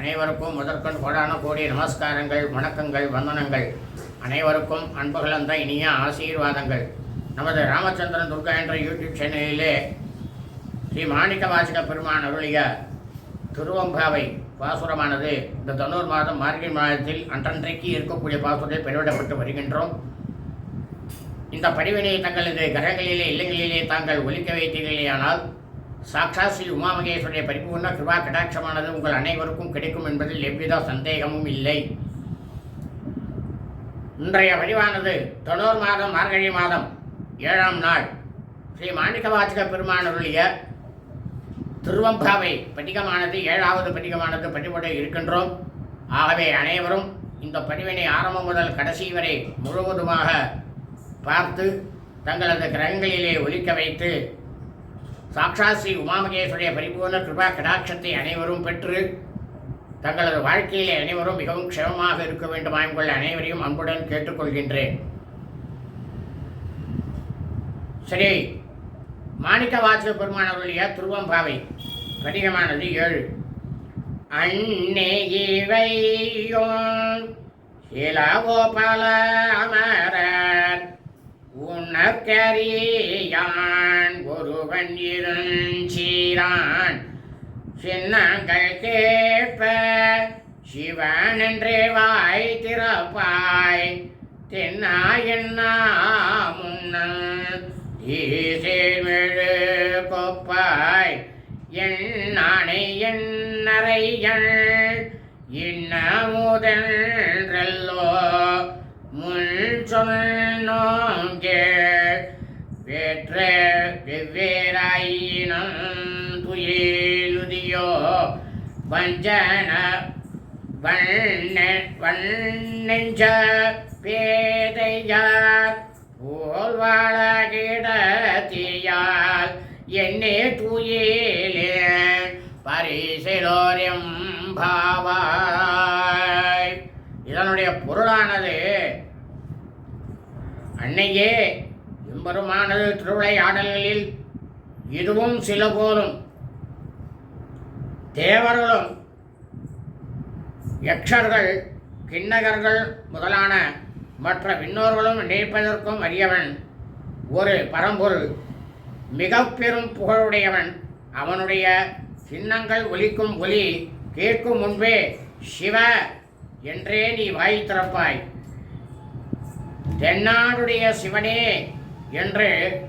அனைவருக்கும் முதற்கொண்டு கோடான கோடி நமஸ்காரங்கள் வணக்கங்கள் வந்தனங்கள். அனைவருக்கும் அன்புகளந்த இனிய ஆசீர்வாதங்கள். நமது ராமச்சந்திரன் துர்கா என்ற யூடியூப் சேனலிலே ஸ்ரீ மாணிக்க வாசக பெருமான் அருளிய திருவம்பாவை பாசுரமானது இந்த தனூர் மாதம் மார்கழி மாதத்தில் அன்றன்றைக்கு இருக்கக்கூடிய பாசுரத்தை பெருவிடப்பட்டு வருகின்றோம். இந்த படிவினை தங்களது கிரகங்களிலே இல்லங்களிலே தாங்கள் ஒலிக்க வைத்தீர்களேயானால் சாக்ஷாத் ஸ்ரீ உமாமகேஸ்வரிய பரிபூர்ண கிருபா கடாட்சமானது உங்கள் அனைவருக்கும் கிடைக்கும் என்பதில் எவ்வித சந்தேகமும் இல்லை. இன்றைய பதிவானது தொண்ணூறு மாதம் மார்கழி மாதம் ஏழாம் நாள். ஸ்ரீ மாணிக்கவாச்சக பெருமானருடைய திருவம்பாவை படிகமானது ஏழாவது படிகமானது பதிவிட இருக்கின்றோம். ஆகவே அனைவரும் இந்த பதிவினை ஆரம்பம் முதல் கடைசி வரை முழுவதுமாக பார்த்து தங்களது கிரகங்களிலே ஒலிக்க வைத்து சாக்ஷாத் ஸ்ரீ உமாமகேஸ்வரிய பரிபூர்ண கிருபா கடாட்சத்தை அனைவரும் பெற்று தங்களது வாழ்க்கையிலே அனைவரும் மிகவும் க்ஷமமாக இருக்க வேண்டும் உங்கள் அனைவரையும் அன்புடன் கேட்டுக்கொள்கின்றேன். சரி மாணிக்க வாசக பெருமானவருடைய திருவம்பாவை கடிகமானது ஏழு. அன்னே இவையும் இளகோபால அமரர் உணர்கரியான் ஒருவன் இருஞ்சீரான் சின்னங்கள் கேட்ப சிவன் என்றே வாய் திறப்பாய். தென்னாயண்ணா முன்னல் ஈசேமிழு கொப்பாய் எண்ணானை என்னறையள் முதல் முன் சொல் வஞ்சனம் துயிலுதியோ வஞ்சன வண்ண வண்ணெஞ்ச பேதையார் போல் வாழ கிடத்தியால் என்னே தூயிலே பரிசிலோரியம் பாவாய் இதனுடைய பொருளானது அன்னையே எம்பெருமானது திருவிளையாடல்களில் இதுவும் சில போலும் தேவர்களும் யக்ஷர்கள் கிண்ணகர்கள் முதலான மற்ற விண்ணோர்களும் நினைப்பதற்கும் அறியவன் ஒரு பரம்பொருள். மிக பெரும் புகழுடையவன். அவனுடைய சின்னங்கள் ஒலிக்கும் ஒலி கேட்கும் முன்பே சிவ என்றே நீ வாய் திறப்பாய். தென்னாடுடைய சிவனே என்று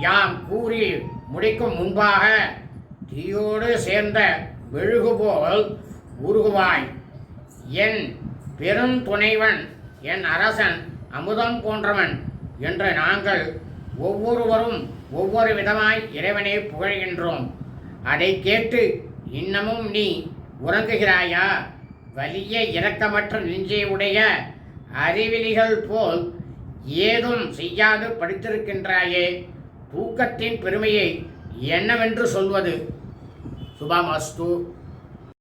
யாம் கூறி முடிக்கும் முன்பாக தீயோடு சேர்ந்த மெழுகு போல் உருகுவாய். என் பெருந்துணைவன் என் அரசன் அமுதம் போன்றவன் என்று நாங்கள் ஒவ்வொருவரும் ஒவ்வொரு விதமாய் இறைவனை புகழ்கின்றோம். அதை கேட்டு இன்னமும் நீ உறங்குகிறாயா? வலிய இரக்கமற்ற நெஞ்சை உடைய அறிவிலிகள் போல் ஏதும் செய்யாது படித்திருக்கின்றாயே? தூக்கத்தின் பெருமையை என்னவென்று சொல்வது? சுபமஸ்து.